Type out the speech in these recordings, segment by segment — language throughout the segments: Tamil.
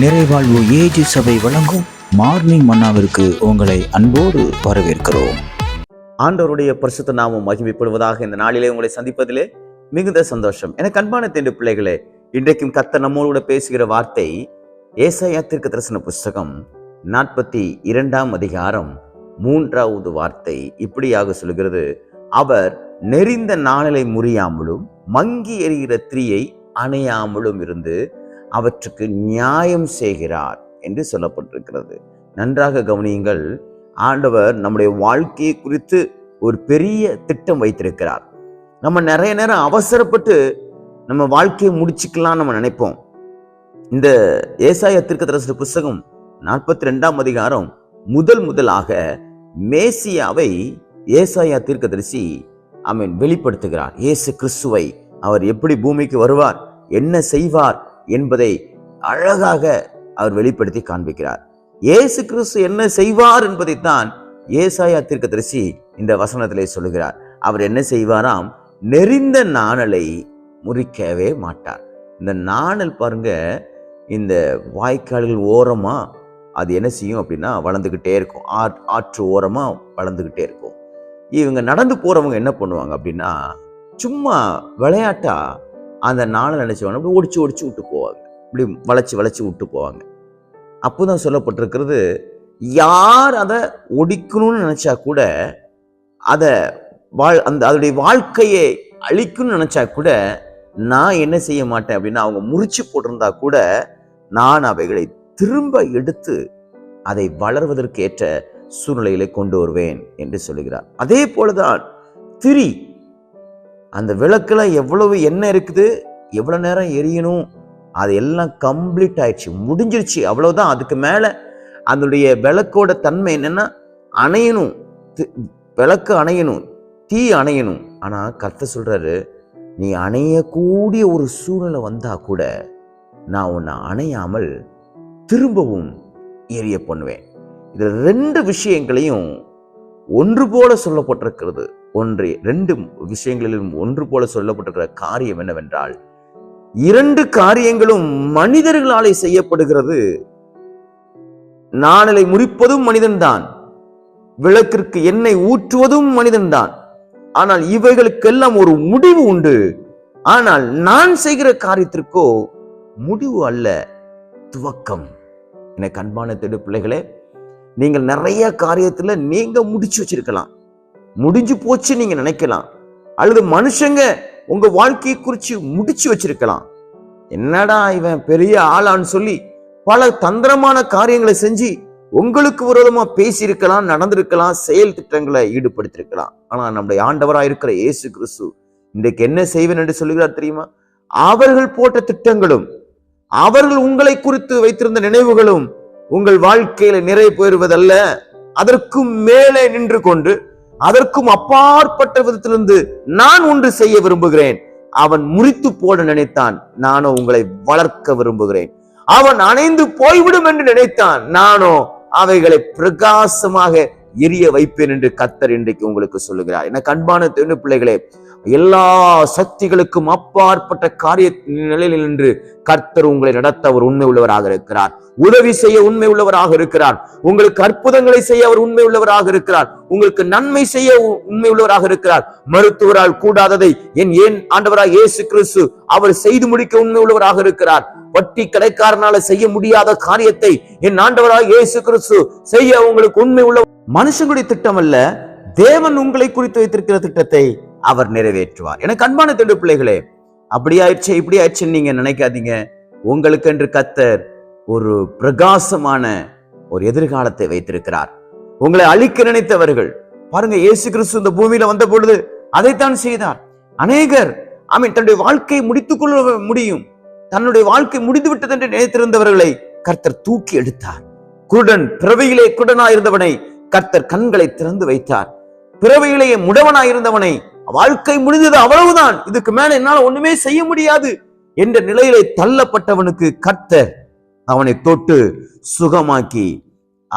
நிறைவாழ்வு ஏஜி சபை வழங்கும் மார்னிங் மன்னாவிற்கு உங்களை அன்போடு வரவேற்கிறோம். ஆண்டவருடைய பரிசுத்த நாமம் மகிமைப்படுவதாக இந்த நாளிலே உங்களை சந்திப்பதிலே மிகுந்த சந்தோஷம். எனக்கு அன்பான தேண்டு பிள்ளைகளே இன்றைக்கும் கத்த நம்மோடு கூட பேசுகிற வார்த்தை ஏசாயா தீர்க்க தரிசன புஸ்தகம் நாற்பத்தி இரண்டாம் அதிகாரம் மூன்றாவது வார்த்தை. இப்படியாக சொல்கிறது அவர் நெறிந்த நாணலை முறியாமலும் மங்கி எறிகிற திரியை அணையாமலும் இருந்து அவற்றுக்கு நியாயம் செய்கிறார் என்று சொல்லப்பட்டிருக்கிறது. நன்றாக கவனியுங்கள் ஆண்டவர் நம்முடைய வாழ்க்கையை குறித்து ஒரு பெரிய திட்டம் வைத்திருக்கிறார். நம்ம நிறைய நேரம் அவசரப்பட்டு நம்ம வாழ்க்கையை முடிச்சுக்கலாம் நம்ம நினைப்போம். இந்த ஏசாய திருக்கதரசு புஸ்தகம் நாற்பத்தி ரெண்டாம் அதிகாரம் முதல் முதலாக மேசியாவை ஏசாயா தீர்க்கதரிசி அவன் வெளிப்படுத்துகிறார். இயேசு கிறிஸ்துவை அவர் எப்படி பூமிக்கு வருவார் என்ன செய்வார் என்பதை அழகாக அவர் வெளிப்படுத்தி காண்பிக்கிறார். இயேசு கிறிஸ்து என்ன செய்வார் என்பதைத்தான் ஏசாயா தீர்க்கதரிசி இந்த வசனத்திலே சொல்லுகிறார். அவர் என்ன செய்வாராம்? நெறிந்த நாணலை முறிக்கவே மாட்டார். இந்த நாணல் பாருங்க இந்த வாய்க்கால்கள் ஓரமாக அது என்ன செய்யும் அப்படின்னா வளர்ந்துக்கிட்டே இருக்கும். ஆற் ஆற்று ஓரமாக வளர்ந்துக்கிட்டே இருக்கும். இவங்க நடந்து போகிறவங்க என்ன பண்ணுவாங்க அப்படின்னா சும்மா விளையாட்டா அந்த நாளை நினைச்சவங்க அப்படி ஒடிச்சு ஒடிச்சு விட்டு போவாங்க. இப்படி வளைச்சி வளைச்சி விட்டு போவாங்க. அப்போ தான் சொல்லப்பட்டிருக்கிறது யார் அதை ஒடிக்கணும்னு நினச்சா கூட அதை வாழ் அந்த அதனுடைய வாழ்க்கையை அழிக்கணும்னு நினச்சா கூட நான் என்ன செய்ய மாட்டேன் அப்படின்னா அவங்க முறிச்சு போட்டிருந்தா கூட நான் அவைகளை திரும்ப எடுத்து அதை வளர்வதற்கு ஏற்ற கொண்டு வருவேன் என்று சொல்லுகிறார். அதே போலதான் திரி அந்த விளக்கில் எவ்வளவு எண்ணெய் இருக்குது? எவ்வளோ நேரம் எரியணும்? அது எல்லாம் கம்ப்ளீட் ஆயிடுச்சு. முடிஞ்சிருச்சு. அவ்வளோதான் அதுக்கு மேலே அதனுடைய விளக்கோட தன்மை என்னென்னா அணையணும். விளக்கு அணையணும். தீ அணையணும். ஆனால் கர்த்தர் சொல்கிறாரு நீ அணையக்கூடிய ஒரு சூழ்நிலை வந்தால் கூட நான் உன்னை அணையாமல் திரும்பவும் எரிய பண்ணுவேன். இதில் ரெண்டு விஷயங்களையும் ஒன்று போல சொல்லப்பட்டிருக்கிறது. ஒன்று ரெண்டு விஷயங்களிலும் ஒன்று போல சொல்லப்பட்டிருக்கிற காரியம் என்னவென்றால் இரண்டு காரியங்களும் மனிதர்களாலே செய்யப்படுகிறது. நாணலை முறிப்பதும் மனிதன்தான். விளக்கிற்கு எண்ணெய் ஊற்றுவதும் மனிதன்தான். ஆனால் இவைகளுக்கெல்லாம் ஒரு முடிவு உண்டு. ஆனால் நான் செய்கிற காரியத்திற்கோ முடிவு அல்ல துவக்கம். எனக்கு அன்பான திடு பிள்ளைகளே நீங்கள் நிறைய காரியத்தில் நீங்க முடிச்சு வச்சிருக்கலாம். முடிஞ்சு போச்சு நீங்க நினைக்கலாம். அல்லது மனுஷங்க உங்க வாழ்க்கையை குறிச்சு முடிச்சு வச்சிருக்கலாம். என்னடா இவன் பெரிய ஆளான்னு சொல்லி பல தந்திரமான காரியங்களை செஞ்சு உங்களுக்கு விரோதமா பேசியிருக்கலாம் நடந்திருக்கலாம் செயல் திட்டங்களை ஈடுபடுத்திருக்கலாம். ஆனா நம்முடைய ஆண்டவரா இருக்கிற இயேசு கிறிஸ்து இன்றைக்கு என்ன செய்வேன் என்று சொல்லுகிறார் தெரியுமா? அவர்கள் போட்ட திட்டங்களும் அவர்கள் உங்களை குறித்து வைத்திருந்த நினைவுகளும் உங்கள் வாழ்க்கையில நிறைவு பெறுவதல்ல. அதற்கும் மேலே நின்று கொண்டு அதற்கும் அப்பாற்பட்ட விதத்திலிருந்து நான் ஒன்று செய்ய விரும்புகிறேன். அவன் முறித்து போட நினைத்தான். நானோ உங்களை வளர்க்க விரும்புகிறேன். அவன் அணைந்து போய்விடும் என்று நினைத்தான். நானோ அவைகளை பிரகாசமாக எரிய வைப்பேன் என்று கத்தர் இன்றைக்கு உங்களுக்கு சொல்லுகிறார். எனக்கு அன்பான தென்னு பிள்ளைகளே எல்லா சக்திகளுக்கும் அப்பாற்பட்ட காரிய நிலையில் நின்று கர்த்தர் உங்களை நடத்த அவர் உண்மை உள்ளவராக இருக்கிறார். உதவி செய்ய உண்மை உள்ளவராக இருக்கிறார். உங்களுக்கு அற்புதங்களை செய்ய அவர் உண்மை உள்ளவராக இருக்கிறார். உங்களுக்கு நன்மை செய்ய உண்மை உள்ளவராக இருக்கிறார். மருத்துவரால் கூடாததை என் ஏன் ஆண்டவராக இயேசு கிறிஸ்து அவர் செய்து முடிக்க உண்மை உள்ளவராக இருக்கிறார். வட்டி கடைக்காரனால செய்ய முடியாத காரியத்தை என் ஆண்டவராக இயேசு கிறிஸ்து செய்ய உங்களுக்கு உண்மை உள்ள மனுஷங்களுடைய திட்டம் அல்ல தேவன் உங்களை குறித்து வைத்திருக்கிற திட்டத்தை அவர் நிறைவேற்றுவார். எனக்கு அன்பான திண்டு பிள்ளைகளே அப்படி ஆயிடுச்சு இப்படி ஆயிடுச்சுன்னு நீங்க நினைக்காதீங்க. உங்களுக்கு என்று கத்தர் ஒரு பிரகாசமான ஒரு எதிர்காலத்தை வைத்திருக்கிறார். உங்களை அழிக்க நினைத்தவர்கள். பாருங்க இயேசு கிறிஸ்து இந்த பூமியில வந்த பொழுது அதைத்தான் செய்தார். அநேகர் ஆமீன் தன்னுடைய வாழ்க்கையை முடித்துக் கொள்ள முடியும். தன்னுடைய வாழ்க்கை முடிந்து விட்டது என்று நினைத்திருந்தவர்களை கர்த்தர் தூக்கி எடுத்தார். குருடன் பிறவையிலே குருடனாய் இருந்தவனை கர்த்தர் கண்களை திறந்து வைத்தார். பிறவையிலேயே முடவனாயிருந்தவனை வாழ்க்கை முடிந்தது அவ்வளவுதான் இதுக்கு மேல என்னால ஒண்ணுமே செய்ய முடியாது என்ற நிலையிலே தள்ளப்பட்டவனுக்கு கர்த்தர் அவனை தொட்டு சுகமாக்கி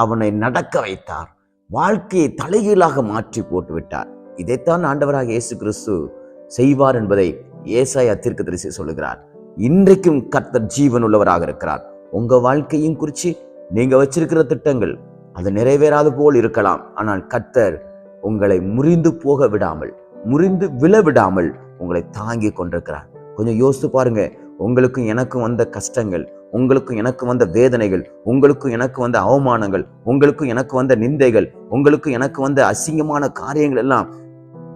அவனை நடக்க வைத்தார். வாழ்க்கையை தலைகீழாக மாற்றி போட்டு விட்டார். இதைத்தான் ஆண்டவராக இயேசு கிறிஸ்து செய்வார் என்பதை ஏசாயா தீர்க்கதரிசி சொல்லுகிறார். இன்றைக்கும் கர்த்தர் ஜீவன் உள்ளவராக இருக்கிறார். உங்க வாழ்க்கையும் குறித்து நீங்க வச்சிருக்கிற திட்டங்கள் அது நிறைவேறாது போல் இருக்கலாம். ஆனால் கர்த்தர் உங்களை முறிந்து போக விடாமல் முறிந்து விழ விடாமல் உங்களை தாங்கி கொண்டிருக்கிறார். கொஞ்சம் யோசித்து பாருங்க. உங்களுக்கும் எனக்கும் வந்த கஷ்டங்கள் உங்களுக்கும் எனக்கு வந்த வேதனைகள் உங்களுக்கும் எனக்கு வந்த அவமானங்கள் உங்களுக்கும் எனக்கு வந்த நிந்தைகள் உங்களுக்கும் எனக்கு வந்த அசிங்கமான காரியங்கள் எல்லாம்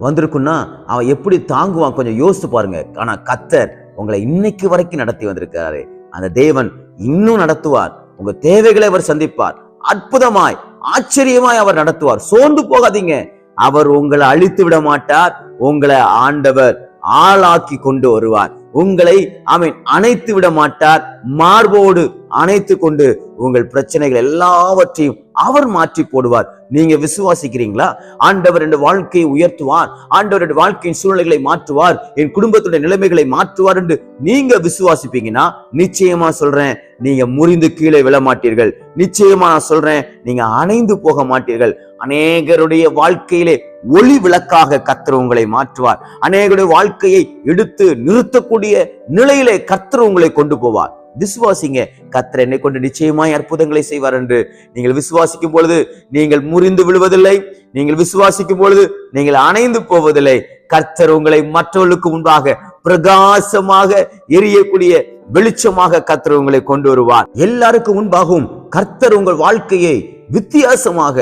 வந்திருக்குன்னா அவன் எப்படி தாங்குவான் கொஞ்சம் யோசித்து பாருங்க. ஆனா கத்தர் உங்களை இன்னைக்கு வரைக்கும் நடத்தி வந்திருக்கிறாரு. அந்த தேவன் இன்னும் நடத்துவார். உங்க தேவைகளை அவர் சந்திப்பார். அற்புதமாய் ஆச்சரியமாய் அவர் நடத்துவார். சோர்ந்து போகாதீங்க. அவர் உங்களை அழித்து விட மாட்டார். உங்களை ஆண்டவர் ஆளாக்கி கொண்டு வருவார். உங்களை அவன் அணைத்து விட மாட்டார். மார்போடு அணைத்து கொண்டு உங்கள் பிரச்சனைகள் எல்லாவற்றையும் அவர் மாற்றி போடுவார். நீங்க விசுவாசிக்கிறீங்களா? ஆண்டவர் என் வாழ்க்கையை உயர்த்துவார். ஆண்டவர் என் வாழ்க்கையின் சூழ்நிலைகளை மாற்றுவார். என் குடும்பத்துடைய நிலைமைகளை மாற்றுவார் என்று நீங்க விசுவாசிப்பீங்கன்னா நிச்சயமா சொல்றேன் நீங்க முறிந்து கீழே விழ மாட்டீர்கள். நிச்சயமா நான் சொல்றேன் நீங்க அணைந்து போக மாட்டீர்கள். அநேகருடைய வாழ்க்கையிலே ஒளி விளக்காக கர்த்தர் உங்களை மாற்றுவார். அநேகருடைய வாழ்க்கையை எடுத்து நிறுத்தக்கூடிய நிலையிலே கர்த்தர் உங்களை கொண்டு போவார். விசுவாசிங்க கர்த்தர் என்னை கொண்டு நிச்சயமாய் அற்புதங்களை செய்வார் என்று. நீங்கள் விசுவாசிக்கும் பொழுது நீங்கள் முறிந்து விழுவதில்லை. நீங்கள் விசுவாசிக்கும் பொழுது நீங்கள் அணைந்து போவதில்லை. கர்த்தர் உங்களை மற்றவர்களுக்கு முன்பாக பிரகாசமாக எரியக்கூடிய வெளிச்சமாக கர்த்தர் உங்களை கொண்டு வருவார். எல்லாருக்கும் முன்பாகவும் கர்த்தர் உங்கள் வாழ்க்கையை வித்தியாசமாக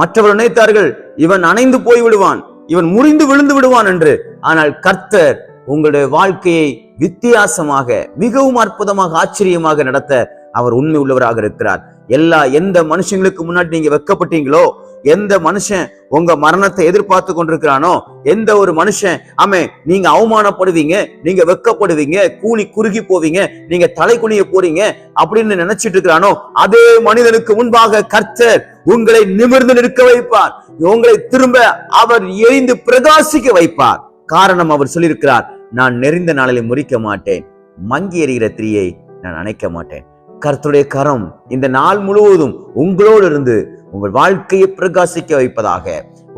மற்றவர் நினைத்தார்கள் இவன் அணைந்து போய் விடுவான் இவன் முறிந்து விழுந்து விடுவான் என்று. ஆனால் கர்த்தர் உங்களுடைய வாழ்க்கையை வித்தியாசமாக மிகவும் அற்புதமாக ஆச்சரியமாக நடத்த அவர் உண்மை உள்ளவராக இருக்கிறார். எல்லா எந்த மனுஷங்களுக்கு முன்னாடி நீங்க வெக்கப்பட்டீங்களோ எந்த மனுஷன் உங்க மரணத்தை எதிர்பார்த்து கொண்டிருக்கிறானோ எந்த ஒரு மனுஷன் ஆமே நீங்க அவமானப்படுவீங்க நீங்க வெக்கப்படுவீங்க கூனி குறுகி போவீங்க நீங்க தலை குனிய போறீங்க அப்படின்னு நினைச்சிட்டு இருக்கிறானோ அதே மனிதனுக்கு முன்பாக கர்த்தர் உங்களை நிமிர்ந்து நிற்க வைப்பார். உங்களை திரும்ப அவர் எரிந்து பிரகாசிக்க வைப்பார். காரணம் அவர் சொல்லியிருக்கிறார் நான் நெறிந்த நாளிலே முறிக்க மாட்டேன் மங்கி எறிகிற திரியை நான் அணைக்க மாட்டேன். கர்த்தருடைய கரம் இந்த நாள் முழுவதும் உங்களோடு இருந்து உங்கள் வாழ்க்கையை பிரகாசிக்க வைப்பதாக.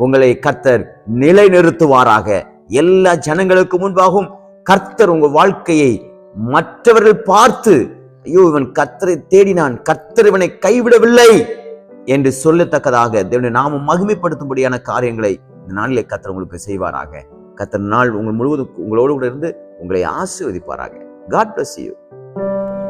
உங்களை கர்த்தர் நிலைநிறுத்துவாராக. எல்லா ஜனங்களுக்கு முன்பாகவும் கர்த்தர் உங்கள் வாழ்க்கையை மற்றவர்கள் பார்த்து ஐயோ இவன் கர்த்தரை தேடினான். கர்த்தர் இவனை கைவிடவில்லை என்று சொல்லத்தக்கதாக தேவனுடைய நாமம் மகிமைப்படுத்தும்படியான காரியங்களை இந்த நாளிலே கர்த்தர் உங்களுக்கு செய்வாராக. கர்த்தர் நாள் உங்கள் முழுவதும் உங்களோடு கூட இருந்து உங்களை ஆசீர்வதிப்பாராக. God bless you